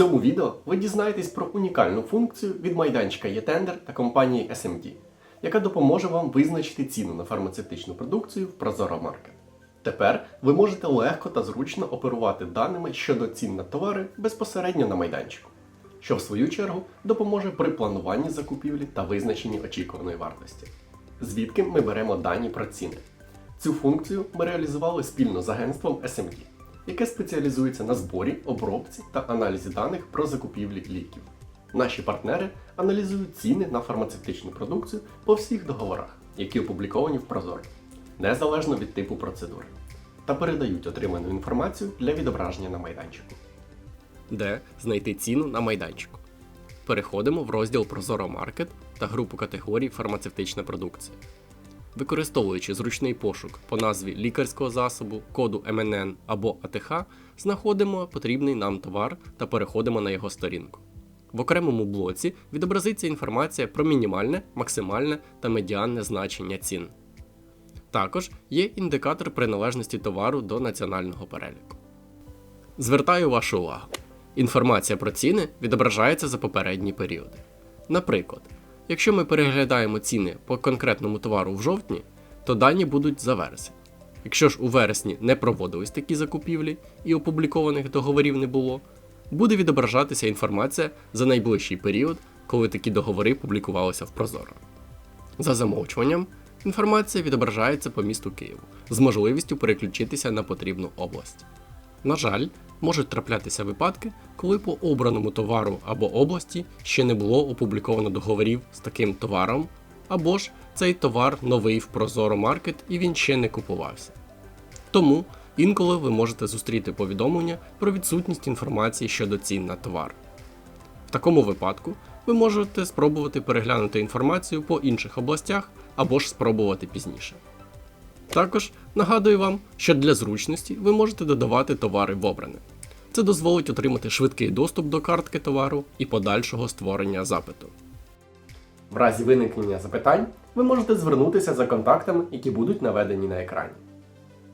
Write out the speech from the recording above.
цьому відео ви дізнаєтесь про унікальну функцію від майданчика eTender та компанії SMD, яка допоможе вам визначити ціну на фармацевтичну продукцію в Prozoro Market. Тепер ви можете легко та зручно оперувати даними щодо цін на товари безпосередньо на майданчику, що в свою чергу допоможе при плануванні закупівлі та визначенні очікуваної вартості. Звідки ми беремо дані про ціни? Цю функцію ми реалізували спільно з агентством SMD, яке спеціалізується на зборі, обробці та аналізі даних про закупівлі ліків. Наші партнери аналізують ціни на фармацевтичну продукцію по всіх договорах, які опубліковані в Прозоро, незалежно від типу процедури, та передають отриману інформацію для відображення на майданчику. Де знайти ціну на майданчику? Переходимо в розділ Прозоро Маркет та групу категорій фармацевтична продукція. Використовуючи зручний пошук по назві лікарського засобу, коду МНН або АТХ, знаходимо потрібний нам товар та переходимо на його сторінку. В окремому блоці відобразиться інформація про мінімальне, максимальне та медіанне значення цін. Також є індикатор приналежності товару до національного переліку. Звертаю вашу увагу. Інформація про ціни відображається за попередні періоди. Наприклад, якщо ми переглядаємо ціни по конкретному товару в жовтні, то дані будуть за вересень. Якщо ж у вересні не проводились такі закупівлі і опублікованих договорів не було, буде відображатися інформація за найближчий період, коли такі договори публікувалися в Прозоро. За замовчуванням, інформація відображається по місту Києву з можливістю переключитися на потрібну область. На жаль, можуть траплятися випадки, коли по обраному товару або області ще не було опубліковано договорів з таким товаром, або ж цей товар новий в Прозоро Маркет і він ще не купувався. Тому інколи ви можете зустріти повідомлення про відсутність інформації щодо цін на товар. В такому випадку ви можете спробувати переглянути інформацію по інших областях або ж спробувати пізніше. Також нагадую вам, що для зручності ви можете додавати товари в обране. Це дозволить отримати швидкий доступ до картки товару і подальшого створення запиту. В разі виникнення запитань ви можете звернутися за контактами, які будуть наведені на екрані.